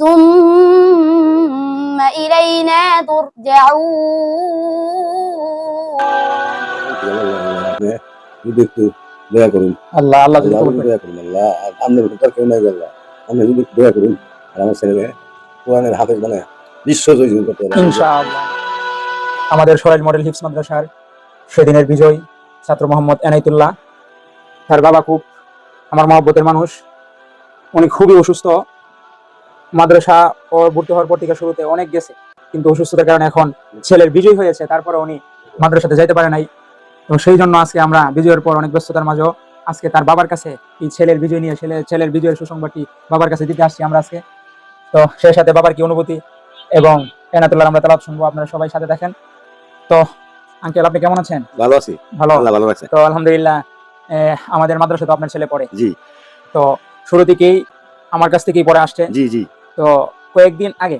ثم إلينا ترجعون যদি একটু দয়া করুন আল্লাহ আল্লাহ যদি আল্লাহ কবুল করে। দয়া করুন আল্লাহ আপনার উপর কেউ নাই আল্লাহ আপনি যদি একটু দয়া করুন আর আমার ছেলেকে কোরআনের হাফেজ বানায় বিশ্ব জয়ী করতে পারে ইনশাআল্লাহ আমাদের সরাইল মডেল হিফস মাদ্রাসার সেদিনের বিজয় ছাত্র মোহাম্মদ এনাইতুল্লাহ তার বাবা খুব আমার মহব্বতের মানুষ উনি খুবই অসুস্থ মাদ্রাসা ও ভর্তি হওয়ার পর থেকে শুরুতে অনেক গেছে কিন্তু অসুস্থতার কারণে এখন ছেলের বিজয় হয়েছে তারপরে উনি মাদ্রাসাতে যাইতে পারে নাই। তো সেই জন্য আজকে আমরা বিজয়ের পর অনেক ব্যস্ততার মাঝেও আজকে তার বাবার কাছে এই ছেলের বিজয় নিয়ে ছেলে ছেলের বিজয়ের সুসংবাদটি বাবার কাছে দিতে আসছি আমরা আজকে। তো সেই সাথে বাবার কি অনুভূতি এবং এনাতুল্লাহ আমরা তালাত শুনব আপনারা সবাই সাথে দেখেন তো আঙ্কেল আপনি কেমন আছেন? ভালো আছি। ভালো? ভালো রাখছে। তো আলহামদুলিল্লাহ আহ, আমাদের মাদ্রাসা তো আপনার ছেলে পড়ে। জি। তো শুরু থেকেই আমার কাছ থেকেই পড়ে আসছে। জি জি। তো কয়েকদিন আগে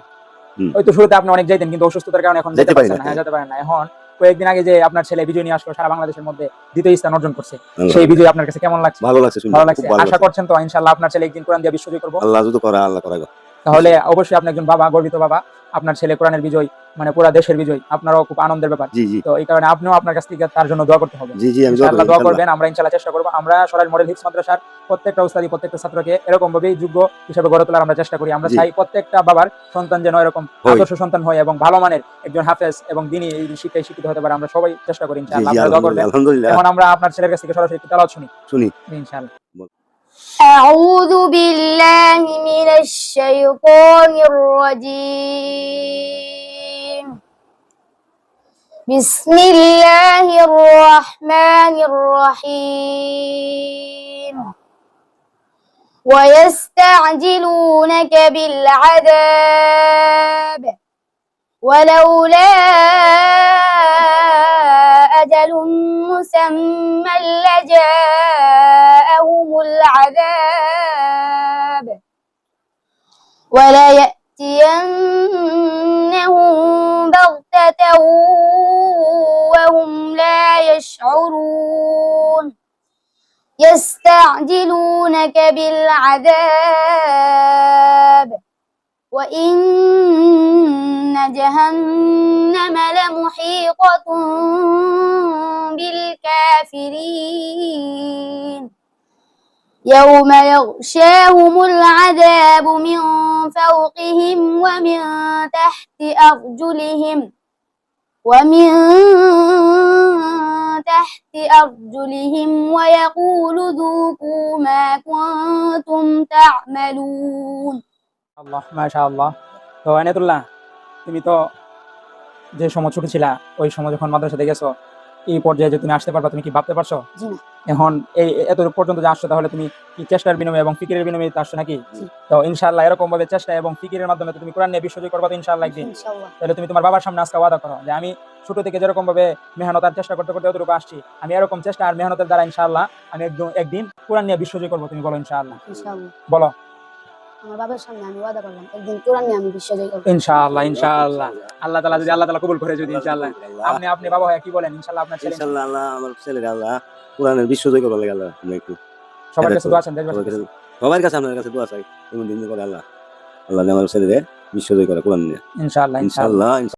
ওই তো শুরুতে আপনি অনেক যাইতেন কিন্তু অসুস্থতার কারণে এখন যেতে পারেন পারছেন না, হ্যাঁ, যেতে পারেন না। এখন কয়েকদিন আগে যে আপনার ছেলে বিজয় নিয়ে আসলো সারা বাংলাদেশের মধ্যে দ্বিতীয় স্থান অর্জন করছে সেই বিজয় আপনার কাছে কেমন লাগছে? ভালো লাগছে ভালো লাগছে। আশা করছেন তো ইনশাল্লাহ আপনার ছেলে একদিন কোরআন দিয়ে বিশ্বজয় করব। আল্লাহ যদি করে আল্লাহ করে তাহলে অবশ্যই আপনি একজন বাবা গর্বিত বাবা। আপনার ছেলে কোরআনের বিজয় মানে পুরো দেশের বিজয় আপনারও খুব আনন্দের ব্যাপার জি জি তো এই কারণে আপনিও আপনার কাছ থেকে তার জন্য দোয়া করতে হবে জি জি আমি দোয়া ইনশাআল্লাহ করি, দোয়া ইনশাআল্লাহ। করবেন আমরা ইনশাআল্লাহ চেষ্টা করবো আমরা সরাইল মডেল হিপস মাদ্রাসার প্রত্যেকটা উস্তাদি প্রত্যেকটা ছাত্রকে এরকম ভাবেই যোগ্য হিসেবে গড়ে তোলার আমরা চেষ্টা করি আমরা জি। চাই প্রত্যেকটা বাবার সন্তান যেন এরকম হয়। আদর্শ সন্তান হয় এবং ভালো মানের একজন হাফেজ এবং দিনই এই শিক্ষায় শিক্ষিত হতে পারে আমরা সবাই চেষ্টা করি জি ইনশাআল্লাহ জি আপনারা দোয়া করবেন আলহামদুলিল্লাহ এখন আমরা আপনার ছেলের কাছ থেকে সরাসরি একটু তেলাওয়াত শুনি শুনি ইনশাআল্লাহ أعوذ بالله من الشيطان الرجيم بسم الله الرحمن الرحيم. ويستعجلونك بالعذاب. ولولا أجل مسمى لجاءهم العذاب. وليأتينهم وهم لا يشعرون يستعجلونك بالعذاب وإن جهنم لمحيطة بالكافرين يوم يغشاهم العذاب من فوقهم ومن تحت أرجلهم ومن تحت أرجلهم ويقول ذوقوا ما كنتم تعملون আল্লাহ মাশাআল্লাহ তো এনাতুল্লাহ তুমি তো যে সময় ছোট ছিলা ওই সময় যখন মাদ্রাসাতে গেছো এই পর্যায়ে যে তুমি আসতে পারবা তুমি কি ভাবতে পারছ? এখন এই এত পর্যন্ত যে আসছো তাহলে তুমি কি চেষ্টার বিনিময়ে এবং ফিকিরের বিনিময়ে আসছো নাকি? তো ইনশাআল্লাহ এরকম ভাবে চেষ্টা এবং ফিকিরের মাধ্যমে তুমি কোরআন নিয়ে বিশ্বজয় করবা তো ইনশাআল্লাহ একদিন। তাহলে তুমি তোমার বাবার সামনে আজকে ওয়াদা করো যে আমি ছোট থেকে যেরকম ভাবে মেহনত আর চেষ্টা করতে করতে যতটুকু আসছি আমি এরকম চেষ্টা আর মেহনতের দ্বারা ইনশাল্লাহ আমি একদম একদিন কোরআন নিয়ে বিশ্বজয় করব তুমি বলো ইনশাআল্লাহ। বলো। আমার বাবার সামনে আমি ওয়াদা করলাম একদিন কোরআন নিয়ে আমি বিশ্বজয় করব। ইনশাআল্লাহ ইনশাআল্লাহ। আল্লাহ তাআলা যদি আল্লাহ তাআলা কবুল করে যদি ইনশাআল্লাহ। আপনি আপনি বাবা হয়ে কি বলেন? ইনশাআল্লাহ আপনার ছেলে? ইনশাআল্লাহ আল্লাহ আমার ছেলের আল্লাহ কোরআনের বিশ্ব জয় করবার আল্লাহ একটু সবার কাছে দোয়া আছেন দেশবাসীর কাছে। কাছে সবার কাছে আপনার কাছে দোয়া চাই এমন দিন করে আল্লাহ। আল্লাহ আমার ছেলেরে বিশ্ব জয় করে কোরআন নিয়ে। ইনশাআল্লাহ। ইনশাআল্লাহ ইনশাআল্লাহ।